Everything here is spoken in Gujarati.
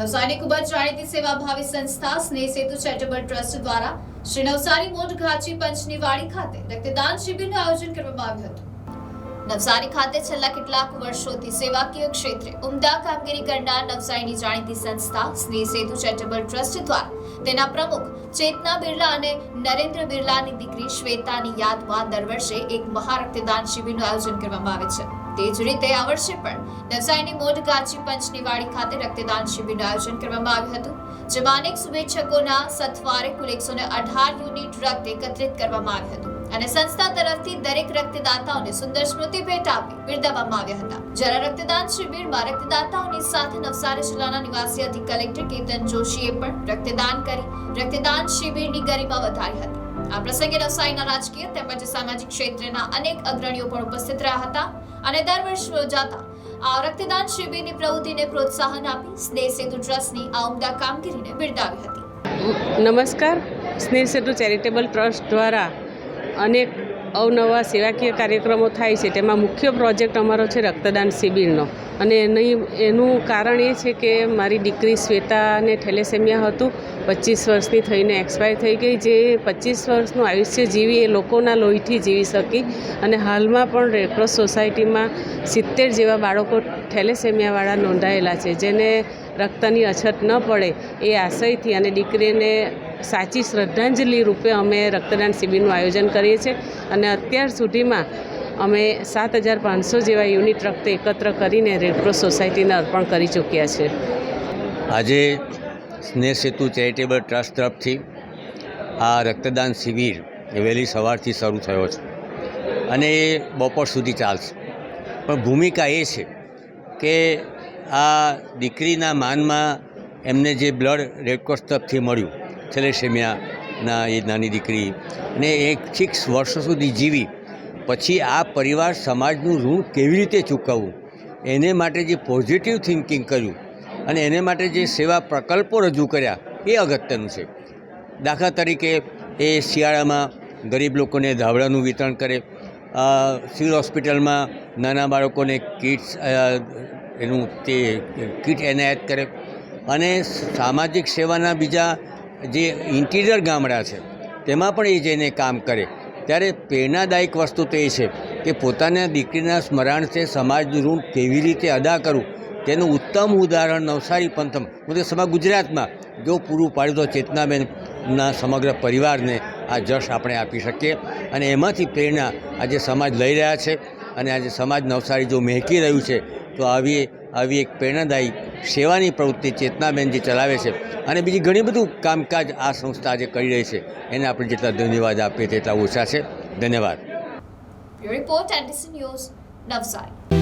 નવસારીની ખૂબ જ જાણીતી સેવાભાવી સંસ્થા સ્નેહ સેતુ ચેરિટેબલ ટ્રસ્ટ દ્વારા શ્રી નવસારી મોઢ ઘાચી પંચની વાડી ખાતે રક્તદાન શિબિરનું આયોજન કરવામાં આવ્યું હતું. નવસારી ખાતે છેલ્લા કેટલાક વર્ષોથી સેવાકીય ક્ષેત્રે ઉમદા કામગીરી કરનાર નવસારીની જાણીતી સંસ્થા સ્નેહ સેતુ ચેરિટેબલ ટ્રસ્ટ દ્વારા તેના પ્રમુખ ચેતના બિરલા અને નરેન્દ્ર બિરલાની દીકરી શ્વેતાની યાદમાં દર વર્ષે એક મહા રક્તદાન શિબિરનું આયોજન કરવામાં આવે છે. તે જ રીતે આ વર્ષે પણ નવસારીની મોઢ ગાચી પંચની ખાતે રક્તદાન શિબિરનું આયોજન કરવામાં આવ્યું હતું, જેમાં અનેક શુભેચ્છકોના સથવારે કુલ એકસો અઢાર યુનિટ રક્ત એકત્રિત કરવામાં આવ્યું હતું. અને સંસ્થા તરફથી દરેક રક્તદાતાઓને સુંદર સ્મૃતિ ભેટ આપી બિરદાવવામાં આવ્યા હતા. જ્યારે રક્તદાન શિબિરમાં રક્તદાતાઓની સાથે નવસારી જિલ્લાના નિવાસી અધિક કલેક્ટર કેતન જોશીએ પણ રક્તદાન કરી રક્તદાન શિબિરની ગરિમા વધારી હતી. આ પ્રસંગે નવસારીના રાજકીય તેમજ સામાજિક ક્ષેત્રના અનેક અગ્રણીઓ પણ ઉપસ્થિત રહ્યા હતા અને દર વર્ષ યોજાતા આ રક્તદાન શિબિરની પ્રવૃત્તિને પ્રોત્સાહન આપી સ્નેહ સેતુ ટ્રસ્ટની આ ઉમદા કામગીરીને બિરદાવી હતી. નમસ્કાર. સ્નેહ સેતુ ચેરિટેબલ ટ્રસ્ટ દ્વારા અનેક અવનવા સેવાકીય કાર્યક્રમો થાય છે. તેમાં મુખ્ય પ્રોજેક્ટ અમારો છે રક્તદાન શિબિરનો. અને એની, એનું કારણ એ છે કે મારી દીકરી શ્વેતાને થેલેસેમિયા હતું. પચીસ વર્ષની થઈને એક્સપાયર થઈ ગઈ. જે પચીસ વર્ષનું આયુષ્ય જીવી એ લોકોના લોહીથી જીવી શકી. અને હાલમાં પણ રેડક્રોસ સોસાયટીમાં સિત્તેર જેવા બાળકો થેલેસેમિયાવાળા નોંધાયેલા છે. જેને રક્તની અછત ન પડે એ આશયથી અને દીકરીને સાચી શ્રદ્ધાંજલિ રૂપે અમે રક્તદાન શિબિરનું આયોજન કરીએ છીએ અને અત્યાર સુધીમાં અમે સાત હજાર પાંચસો જેવા યુનિટ રક્ત એકત્ર કરીને રેડક્રોસ સોસાયટીને અર્પણ કરી ચૂક્યા છે. આજે સ્નેહ સેતુ ચેરિટેબલ ટ્રસ્ટ તરફથી આ રક્તદાન શિબિર એ વહેલી સવારથી શરૂ થયો છે અને એ બપોર સુધી ચાલશે. પણ ભૂમિકા એ છે કે આ દીકરીના માનમાં એમને જે બ્લડ રેડક્રોસ તરફથી મળ્યું થેલેસેમિયાના એ નાની દીકરી અને એક સિક્સ વર્ષો સુધી જીવી. પછી આ પરિવાર સમાજનું ઋણ કેવી રીતે ચૂકવવું? એને માટે જે પોઝિટિવ થિંકિંગ કર્યું અને એને માટે જે સેવા પ્રકલ્પો રજૂ કર્યા એ અગત્યનું છે. દાખલા તરીકે એ શિયાળામાં ગરીબ લોકોને ધાબળાનું વિતરણ કરે સિવિલ હોસ્પિટલમાં નાના બાળકોને કિટ્સ એનું તે, કિટ એનાયત કરે અને સામાજિક સેવાના બીજા જે ઇન્ટિરિયર ગામડા છે, તેમાં પણ એ જઈને કામ કરે. ત્યારે પ્રેરણાદાયક વસ્તુ તો એ છે કે પોતાના દીકરીના સ્મરણ છે, સમાજનું ઋણ કેવી રીતે અદા કરવું તેનું ઉત્તમ ઉદાહરણ નવસારી પંથમ, હું તો સમગ્ર ગુજરાતમાં જો પૂરું પાડ્યું તો ચેતનાબેનના સમગ્ર પરિવારને આ જશ આપણે આપી શકીએ. અને એમાંથી પ્રેરણા આજે સમાજ લઈ રહ્યા છે. અને આજે સમાજ નવસારી જો મહેકી રહ્યું છે, તો આવી આવી એક પ્રેરણાદાયી સેવાની પ્રવૃત્તિ ચેતનાબેન જે ચલાવે છે અને બીજી ઘણી બધું કામકાજ આ સંસ્થા આજે કરી રહી છે. એને આપણે જેટલા ધન્યવાદ આપીએ તેટલા ઓછા છે. ધન્યવાદ. Report news, Navsari.